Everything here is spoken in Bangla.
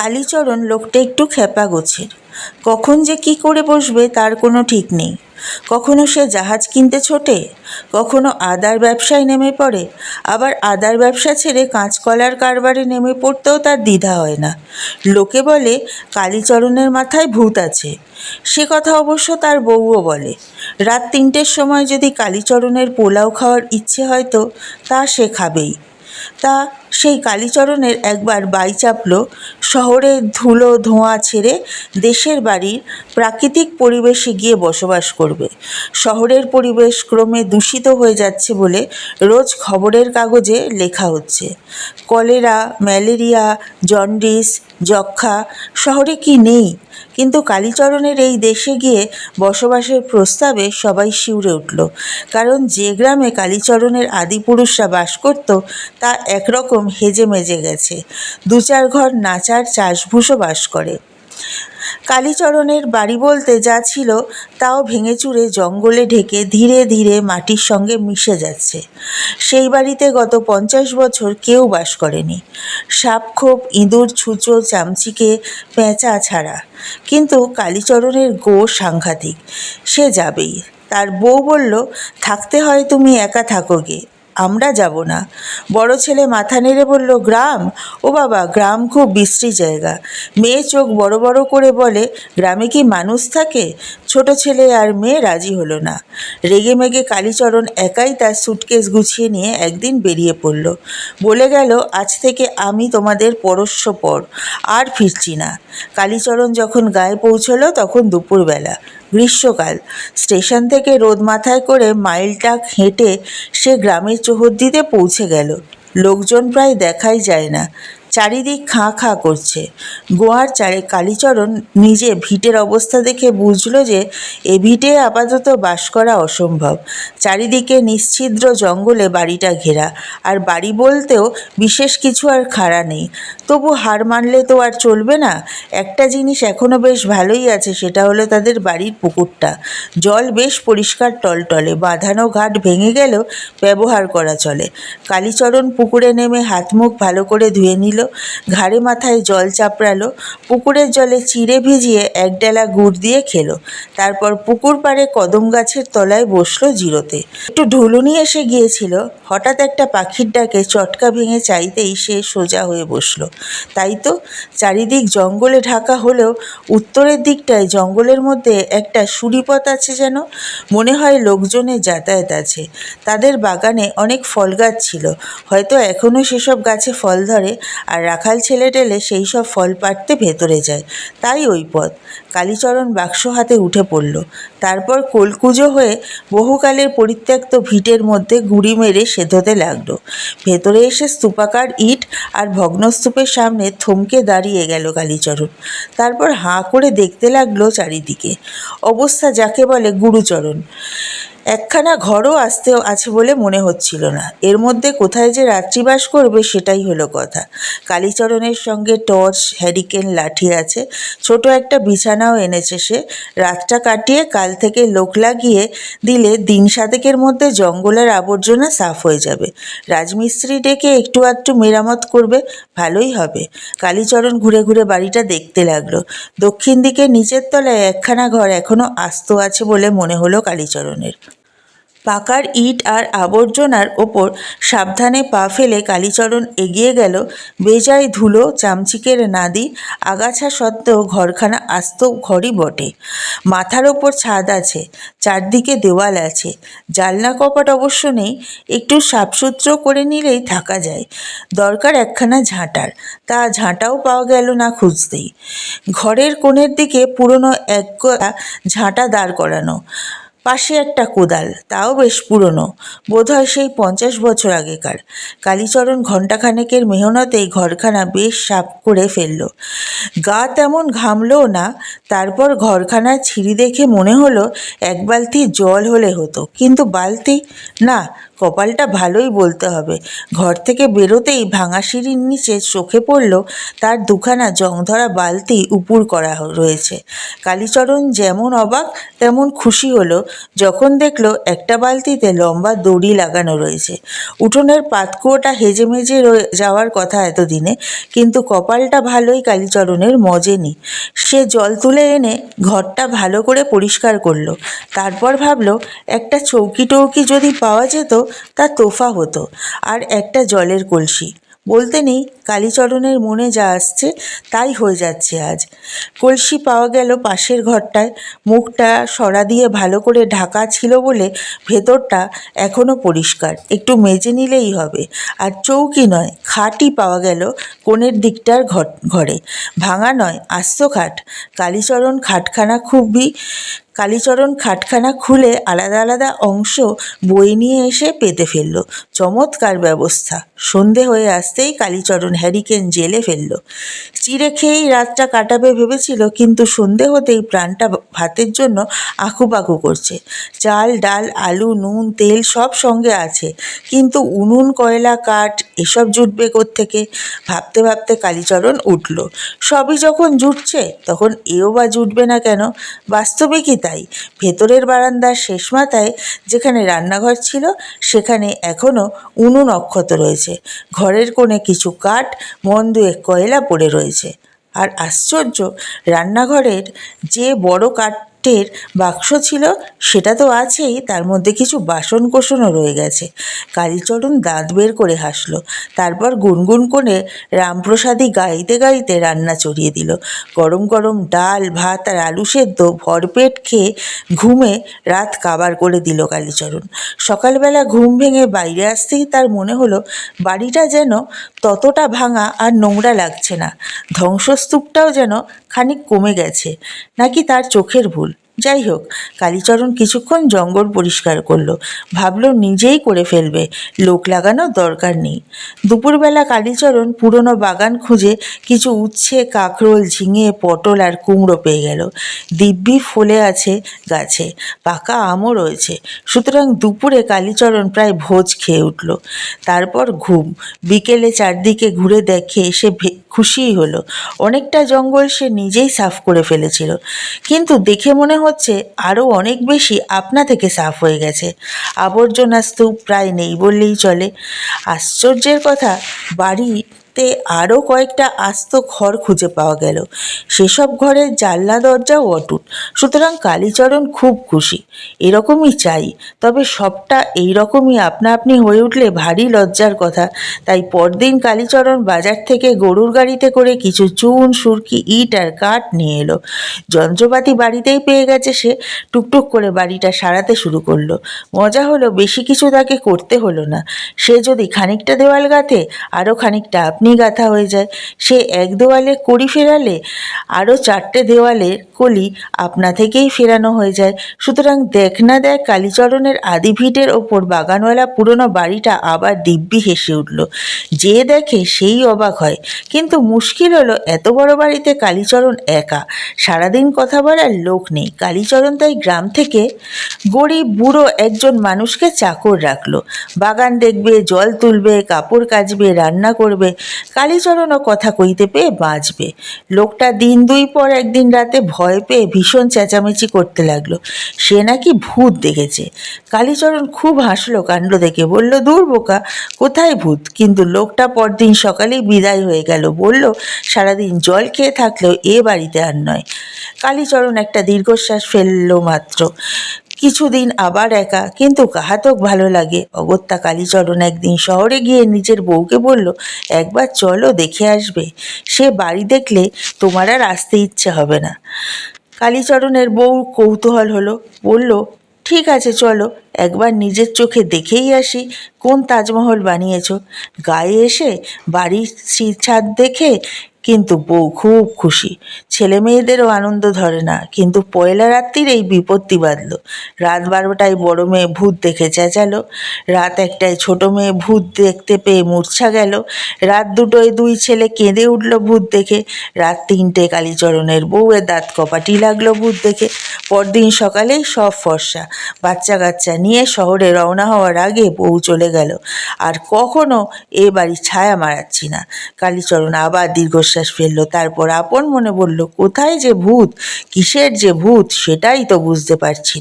কালীচরণ লোকটা একটু খেপা গোছের। কখন যে কি করে বসবে তার কোনো ঠিক নেই। কখনো সে জাহাজ কিনতে ছোটে, কখনো আদার ব্যবসায় নেমে পড়ে, আবার আদার ব্যবসা ছেড়ে কাঁচকলার কারবারে নেমে পড়তেও তার দ্বিধা হয় না। লোকে বলে, কালীচরণের মাথায় ভূত আছে। সে কথা অবশ্য তার বউও বলে। রাত তিনটের সময় যদি কালীচরণের পোলাও খাওয়ার ইচ্ছে হয় তো তা সে খাবেই। তা সেই কালীচরণের একবার বাই চাপল শহরের ধুলো ধোঁয়া ছেড়ে দেশের বাড়ির প্রাকৃতিক পরিবেশে গিয়ে বসবাস করবে। শহরের পরিবেশ ক্রমে দূষিত হয়ে যাচ্ছে বলে রোজ খবরের কাগজে লেখা হচ্ছে। কলেরা, ম্যালেরিয়া, জন্ডিস যক্ষা শহরে কি নেই? কিন্তু কালীচরণের এই দেশে গিয়ে বসবাসের প্রস্তাবে সবাই শিউরে উঠল। কারণ যে গ্রামে কালীচরণের আদিপুরুষরা বাস করত, তা একরকম হেজে মেজে গেছে। দু চার ঘর নাচার চাষভুষও বাস করে। কালীচরণের বাড়ি বলতে যা ছিল তাও ভেঙে চুরে জঙ্গলে ঢেকে ধীরে ধীরে মাটির সঙ্গে মিশে যাচ্ছে। সেই বাড়িতে গত পঞ্চাশ বছর কেউ বাস করেনি। সাপখোপ ইঁদুর, ছুঁচো, চামচিকে, পেঁচা ছাড়া। কিন্তু কালীচরণের গো সাংঘাতিক। সে যাবেই। তার বউ বলল, থাকতে হয় তুমি একা থাকো গে। আমরা যাব না। বড় ছেলে মাথা নেড়ে বলল, গ্রাম? ও বাবা, গ্রাম খুব বিশ্রী জায়গা। মেয়ে চোখ বড় বড় করে বলে, গ্রামে কি মানুষ থাকে? ছোট ছেলে আর মেয়ে রাজি হলো না। রেগে মেগে কালীচরণ একাই তার সুটকেস গুছিয়ে নিয়ে একদিন বেরিয়ে পড়ল। বলে গেল, আজ থেকে আমি তোমাদের পরস্য পর, আর ফিরছি না। কালীচরণ যখন গায়ে পৌঁছলো, তখন দুপুরবেলা। গ্রীষ্মকাল। স্টেশন থেকে রোদ মাথায় করে মাইলটা হেঁটে সে গ্রামের চৌহদ্দিতে পৌঁছে গেল। লোকজন প্রায় দেখাই যায় না। চারিদিক খাঁ খাঁ করছে। গোয়ার চারে কালীচরণ নিজে ভিটের অবস্থা দেখে বুঝল যে এ ভিটে আপাতত বাস করা অসম্ভব। চারিদিকে নিশ্ছিদ্র জঙ্গলে বাড়িটা ঘেরা। আর বাড়ি বলতেও বিশেষ কিছু আর খাড়া নেই। তবু হার মানলে তো আর চলবে না। একটা জিনিস এখনও বেশ ভালোই আছে, সেটা হলো তাদের বাড়ির পুকুরটা। জল বেশ পরিষ্কার টলটলে, বাঁধানো ঘাট ভেঙে গেলেও ব্যবহার করা চলে। কালীচরণ পুকুরে নেমে হাত মুখ ভালো করে ধুয়ে নিল, ঘাড়ে মাথায় জল চাপড়ালো, পুকুরের জলে চিড়ে ভিজিয়ে এক ডেলা গুড় দিয়ে খেলো। তারপর পুকুর পাড়ে কদম গাছের তলায় বসল জিরোতে। একটু ঢুলুনি এসে গিয়েছিল, হঠাৎ একটা পাখির ডাকে চটকা ভেঙে চাইতেই সে সোজা হয়ে বসল। তাই তো? চারিদিক জঙ্গলে ঢাকা হলেও উত্তরের দিকটায় জঙ্গলের মধ্যে একটা সুরিপথ আছে যেন। মনে হয় লোকজনের যাতায়াত আছে। তাদের বাগানে অনেক ফল গাছ ছিল। হয়তো এখনও সেসব গাছে ফল ধরে। আর রাখাল ছেলে টেলে সেই সব ফল পাড়তে ভেতরে যায়। তাই ওই পথ। কালীচরণ বাক্স হাতে উঠে পড়ল। তারপর কোলকুজো হয়ে বহুকালের পরিত্যক্ত ভিটের মধ্যে গুড়ি মেরে সেধতে লাগল। ভেতরে এসে স্তূপাকার ইট আর ভগ্নস্তূপের সামনে থমকে দাঁড়িয়ে গেল কালীচরণ। তারপর হাঁ করে দেখতে লাগল চারিদিকে। অবস্থা যাকে বলে গুরুচরণ। একখানা ঘরও আসতে আছে বলে মনে হচ্ছিল না। এর মধ্যে কোথায় যে রাত্রিবাস করবে সেটাই হলো কথা। কালীচরণের সঙ্গে টর্চ, হ্যারিকেন, লাঠি আছে। ছোট একটা বিছানাও এনেছে সে। রাতটা কাটিয়ে কাল থেকে লোক লাগিয়ে দিলে দিন সাতেকের মধ্যে জঙ্গলের আবর্জনা সাফ হয়ে যাবে। রাজমিস্ত্রি ডেকে একটু আধটু মেরামত করবে, ভালোই হবে। কালীচরণ ঘুরে ঘুরে বাড়িটা দেখতে লাগল। দক্ষিণ দিকে নিচের তলায় একখানা ঘর এখনও আস্ত আছে বলে মনে হলো কালীচরণের। পাকার ইট আর আবর্জনার ওপর সাবধানে পা ফেলে কালীচরণ এগিয়ে গেল। বেজায় ধুলো, চামচিকের নাদি, আগাছা সত্ত্বেও ঘরখানা আস্ত ঘরই বটে। মাথার ওপর ছাদ আছে, চারদিকে দেওয়াল আছে। জালনা কপাট অবশ্য নেই, একটু সাফসুত্র করে নিলেই থাকা যায়। দরকার একখানা ঝাঁটার, তা ঝাঁটাও পাওয়া গেল না খুঁজতেই। ঘরের কোণের দিকে পুরনো এক ঝাঁটা দাঁড় করানো। পাশে একটা কোদাল, তাও বেশ পুরনো, বোধহয় সেই পঞ্চাশ বছর আগেকার। কালীচরণ ঘণ্টাখানেকের মেহনতেই ঘরখানা বেশ সাফ করে ফেলল। গা তেমন ঘামলও না, তারপর ঘরখানার ছিঁড়ি দেখে মনে হলো এক বালতি জল হলে হতো। কিন্তু বালতি? না, কপালটা ভালোই বলতে হবে। ঘর থেকে বেরোতেই ভাঙা সিঁড়ির নিচে চোখে পড়ল তার দুখানা জংধরা বালতি উপুর করা রয়েছে। কালীচরণ যেমন অবাক, তেমন খুশি হলো যখন দেখল একটা বালতিতে লম্বা দড়ি লাগানো রয়েছে। উঠোনের পাতকুয়োটা হেজে মেজে যাওয়ার কথা এতদিনে, কিন্তু কপালটা ভালোই কালীচরণের মজেনি। সে জল তুলে এনে ঘরটা ভালো করে পরিষ্কার করল। তারপর ভাবলো, একটা চৌকি টৌকি যদি পাওয়া যেত তা তোফা হতো, আর একটা জলের কলসি। বলতে নেই, কালীচরণের মনে যা আসছে তাই হয়ে যাচ্ছে আজ। কলসি পাওয়া গেল পাশের ঘরটায়, মুখটা সরা দিয়ে ভালো করে ঢাকা ছিল বলে ভেতরটা এখনও পরিষ্কার। একটু মেজে নিলেই হবে। আর চৌকি নয়, খাটই পাওয়া গেল কোণের দিকটার ঘর ঘরে। ভাঙা নয়, আস্ত খাট। কালীচরণ খাটখানা খুবই কালীচরণ খাটখানা খুলে আলাদা আলাদা অংশ বই নিয়ে এসে পেতে ফেলল। চমৎকার ব্যবস্থা। সন্ধে হয়ে আসতেই কালীচরণ হ্যারিকেন জেলে ফেলল। চিড়ে খেয়েই রাতটা কাটাবে ভেবেছিল, কিন্তু সন্ধে হতেই প্রাণটা ভাতের জন্য আঁকুপাকু করছে। চাল, ডাল, আলু, নুন, তেল সব সঙ্গে আছে, কিন্তু উনুন, কয়লা, কাঠ এসব জুটবে থেকে ভাবতে ভাবতে কালীচরণ উঠল। সবই যখন জুটছে, তখন এও বা জুটবে না কেন? বাস্তবে কি তাই। ভেতরের বারান্দার শেষ মাথায় যেখানে রান্নাঘর ছিল, সেখানে এখনও উনুন অক্ষত রয়েছে। ঘরের কোণে কিছু কাঠ, মন দুয়ে কয়লা পড়ে রয়েছে। আর আশ্চর্য, রান্নাঘরের যে বড় কাঠের বাক্স ছিল, সেটা তো আছেই, তার মধ্যে কিছু বাসন কোসনও রয়ে গেছে। কালীচরণ দাঁত বের করে হাসলো, তারপর গুনগুন করে রামপ্রসাদী গাইতে গাইতে রান্না চড়িয়ে দিল। গরম গরম ডাল, ভাত আর আলু সেদ্ধ ভরপেট খেয়ে ঘুমে রাত কাবার করে দিল কালীচরণ। সকালবেলা ঘুম ভেঙে বাইরে আসতেই তার মনে হলো, বাড়িটা যেন ততটা ভাঙা আর নোংরা লাগছে না। ধ্বংসস্তূপটাও যেন খানিক কমে গেছে নাকি তার চোখের ভুল? যাই হোক কালীচরণ কিছুক্ষণ জঙ্গল পরিষ্কার করল। ভাবলো নিজেই করে ফেলবে, লোক লাগানোর দরকার নেই। দুপুরবেলা কালীচরণ পুরনো বাগান খুঁজে কিছু উচ্ছে, কাঁকরোল, ঝিঙে, পটল আর কুমড়ো পেয়ে গেল। দিব্যি ফলে আছে গাছে, পাকা আমও রয়েছে। সুতরাং দুপুরে কালীচরণ প্রায় ভোজ খেয়ে উঠল। তারপর ঘুম, বিকেলে চারদিকে ঘুরে দেখে সে খুশিই হলো। অনেকটা জঙ্গল সে নিজেই সাফ করে ফেলেছিল। কিন্তু দেখে মনে হচ্ছে আরও অনেক বেশি আপনা থেকে সাফ হয়ে গেছে। আবর্জনা স্তূপ প্রায় নেই বললেই চলে। আশ্চর্যের কথা বাড়িতে আরও কয়েকটা আস্ত ঘর খুঁজে পাওয়া গেল। সেসব ঘরের জানলা দরজাও অটুট। সুতরাং কালীচরণ খুব খুশি। এরকমই চাই, তবে সবটা এইরকমই আপনা আপনি হয়ে উঠলে ভারী লজ্জার কথা। তাই পরদিন কালীচরণ বাজার থেকে গরুর গাড়িতে করে কিছু চুন, সুরকি, ইট আর কাঠ নিয়ে এলো। যন্ত্রপাতি বাড়িতেই পেয়ে গেছে সে। টুকটুক করে বাড়িটা সারাতে শুরু করল। মজা হলো, বেশি কিছু তাকে করতে হলো না। সে যদি খানিকটা দেওয়াল গাঁথে আরও খানিকটা আপনি গাঁথা হয়ে যায়। সে এক দেওয়ালে কড়ি ফেরালে, আরও চারটে দেওয়ালের কলি আপনা থেকেই ফেরানো হয়ে যায়। সুতরাং দেখ না দেখ কালীচরণের আদি ভিটের ওপর বাগানওয়ালা পুরনো বাড়িটা আবার দিব্যি হেসে উঠল। যে দেখে সেই অবাক হয়। কিন্তু মুশকিল হলো এত বড় বাড়িতে কালীচরণ একা। সারাদিন কথা বলার লোক নেই। কালীচরণ তাই গ্রাম থেকে গরিব, বুড়ো একজন মানুষকে চাকর রাখল। বাগান দেখবে, জল তুলবে, কাপড় কাচবে, রান্না করবে। কালীচরণও কথা কইতে পেয়ে বাঁচবে। লোকটা দিন দুই পর একদিন রাতে ভয় পেয়ে ভীষণ চেঁচামেচি করতে লাগল। সে নাকি ভূত দেখেছে। কালীচরণ খুব হাসলো, কাণ্ড দেখে বলল, দূর বোকা, কোথায় ভূত? কিন্তু লোকটা পরদিন সকালেই বিদায় হয়ে গেল। বলল, সারাদিন জল খেয়ে থাকলেও এ বাড়িতে আর নয়। কালীচরণ একটা দীর্ঘশ্বাস ফেলল মাত্র। কিছুদিন আবার একা, কিন্তু কাহাতক ভালো লাগে। অগত্যা কালীচরণ একদিন শহরে গিয়ে নিজের বউকে বলল, একবার চলো দেখে আসবে। সে বাড়ি দেখলে তোমার আর আসতে ইচ্ছে হবে না। কালীচরণের বউ কৌতূহল হলো, বলল, ঠিক আছে, চলো, একবার নিজের চোখে দেখেই আসি, কোন তাজমহল বানিয়েছ? গায়ে এসে বাড়ির ছাদ দেখে কিন্তু বউ খুব খুশি। ছেলে মেয়েদেরও আনন্দ ধরে না, কিন্তু পয়লা রাত্রির এই বিপত্তি বাঁধলো। রাত বারোটায় বড় মেয়ে ভূত দেখে চেঁচালো, রাত একটায় ছোট মেয়ে ভূত দেখতে পেয়ে মূর্ছা গেল, রাত দুটোয় দুই ছেলে কেঁদে উঠল ভূত দেখে, রাত তিনটে কালীচরণের বউয়ের দাঁত কপাটি লাগল ভূত দেখে, পরদিন সকালেই সব ফর্সা বাচ্চা কাচ্চা নিয়ে শহরে রওনা হওয়ার আগে বউ চলে গেল। আর কখনো এ বাড়ি ছায়া মারাচ্ছি না। কালীচরণ আবার দীর্ঘশ্বাস ফেলল। তারপর আপন মনে বলল, কোথায় যে ভূত? কিসের যে ভূত? সেটাই তো বুঝতে পারছি না।